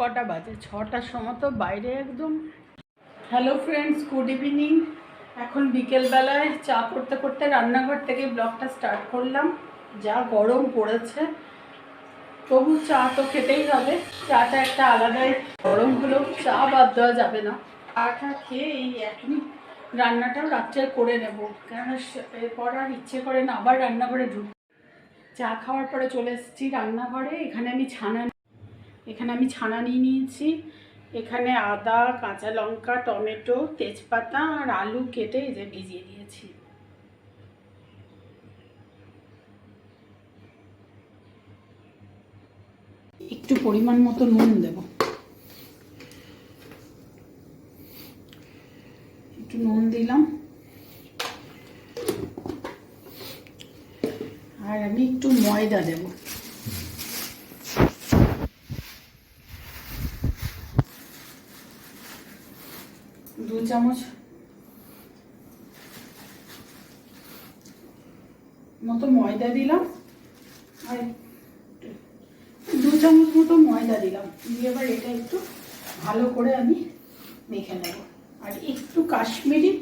কটা বাজে? ছটার সময় তো বাইরে একদম। হ্যালো ফ্রেন্ডস গুড ইভিনিং এখন বিকেলবেলায় চা করতে করতে রান্নাঘর থেকে ব্লগটা স্টার্ট করলাম। যা গরম পড়েছে। তবু চা তো খেতেই হবে। চাটা একটা আলাদাই। গরম হলেও চা বাদ দেওয়া যাবে না। চাটা খেয়ে এই এখনই রান্নাটাও রাত্রে করে নেব। কেন এরপর আর ইচ্ছে করে না, আবার রান্নাঘরে ঢুক চা খাওয়ার পরে চলে এসেছি রান্নাঘরে। এখানে আমি ছানা এখানে আমি ছানা নিয়ে নিয়েছি। এখানে আদা, কাঁচা লঙ্কা, টমেটো, তেজপাতা আর আলু কেটে এই যে ভিজিয়ে দিয়েছি। একটু পরিমাণ মতো নুন দেব। একটু নুন দিলাম। আর আমি একটু ময়দা দেবো দু চামচ। মতো ময়দা দিলাম। আর দু চামচ মতো ময়দা দিলাম। দিয়ে এবার এটা একটু ভালো করে আমি মেখে নেব। আর একটু কাশ্মীরি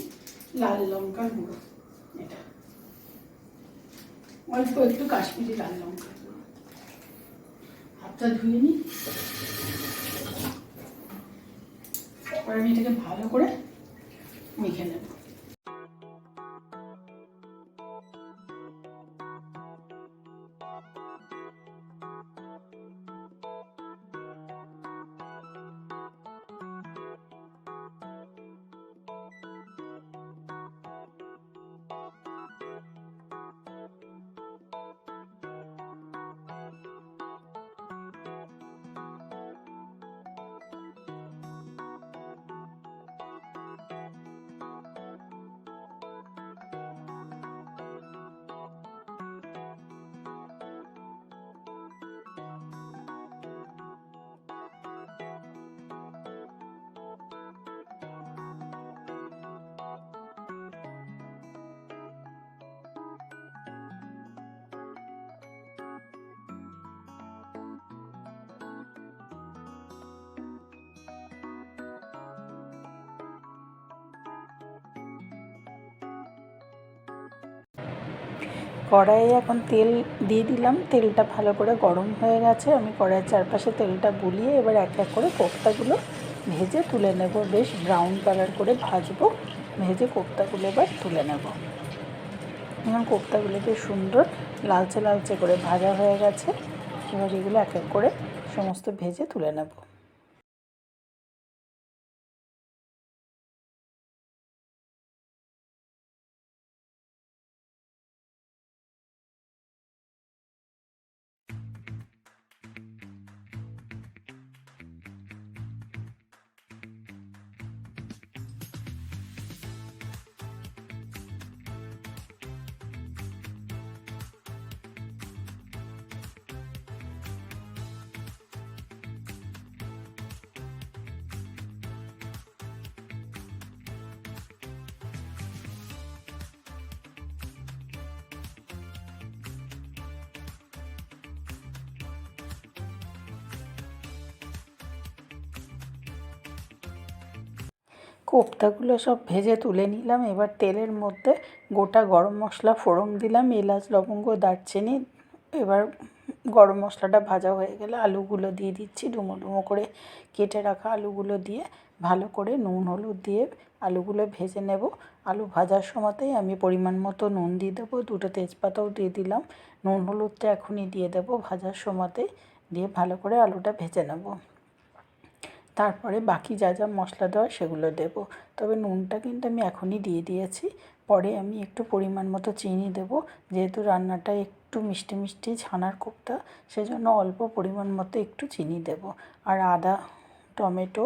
লাল লঙ্কার গুঁড়ো। এটা। অল্প একটু কাশ্মীরি লাল লঙ্কার গুঁড়ো। হাতটা ধুয়ে নিই। আমি এটাকে ভালো করে মেখে নেব কড়াইয়ে এখন তেল দিয়ে দিলাম। তেলটা ভালো করে গরম হয়ে গেছে। আমি কড়াইয়ের চারপাশে তেলটা বুলিয়ে এবার এক এক করে কোপ্তাগুলো ভেজে তুলে নেব। বেশ ব্রাউন কালার করে ভাজবো। ভেজে কোপ্তাগুলো এবার তুলে নেব। এখন কোপ্তাগুলো বেশ সুন্দর লালচে লালচে করে ভাজা হয়ে গেছে। এবার এগুলো এক এক করে সমস্ত ভেজে তুলে নেব। কোপ্তাগুলো সব ভেজে তুলে নিলাম। এবার তেলের মধ্যে গোটা গরম মশলা, ফোড়ন দিলাম, এলাচ, লবঙ্গ, দারচিনি। এবার গরম মশলাটা ভাজা হয়ে গেলে আলুগুলো দিয়ে দিচ্ছি। ডুমো ডুমো করে কেটে রাখা আলুগুলো দিয়ে ভালো করে নুন, হলুদ দিয়ে আলুগুলো ভেজে নেব। আলু ভাজার সময়তেই আমি পরিমাণ মতো নুন দিয়ে দেবো। দুটো তেজপাতাও দিয়ে দিলাম। নুন, হলুদটা এখনই দিয়ে দেবো। ভাজার সময়তেই দিয়ে ভালো করে আলুটা ভেজে নেব। তারপরে বাকি যা যা মশলা দেওয়ার সেগুলো দেব। তবে নুনটা কিন্তু আমি এখনই দিয়ে দিয়েছি। পরে আমি একটু পরিমাণ মতো চিনি দেব। যেহেতু রান্নাটা একটু মিষ্টি মিষ্টি ছানার কোপ্তা, সেজন্য অল্প পরিমাণ মতো একটু চিনি দেব। আর আদা, টমেটো,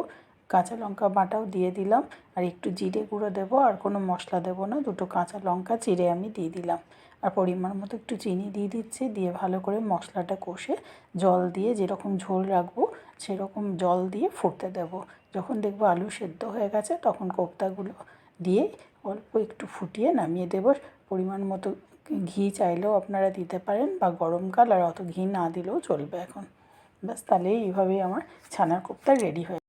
কাঁচা লঙ্কা বাটাও দিয়ে দিলাম। আর একটু জিরে গুঁড়ো দেবো। আর কোনো মশলা দেবো না। দুটো কাঁচা লঙ্কা চিরে আমি দিয়ে দিলাম। আর পরিমাণ মতো একটু চিনি দিয়ে দিচ্ছি। দিয়ে ভালো করে মশলাটা কষে জল দিয়ে যেরকম ঝোল রাখব সেরকম জল দিয়ে ফুটতে দেব। যখন দেখব আলু সেদ্ধ হয়ে গেছে, তখন কোপ্তাগুলো দিয়ে অল্প একটু ফুটিয়ে নামিয়ে দেব। পরিমাণ মতো ঘি চাইলেও আপনারা দিতে পারেন বা গরমকাল আর অত ঘি না দিলেও চলবে এখন। ব্যাস তাহলে এইভাবেই আমার ছানার কোপ্তা রেডি হয়ে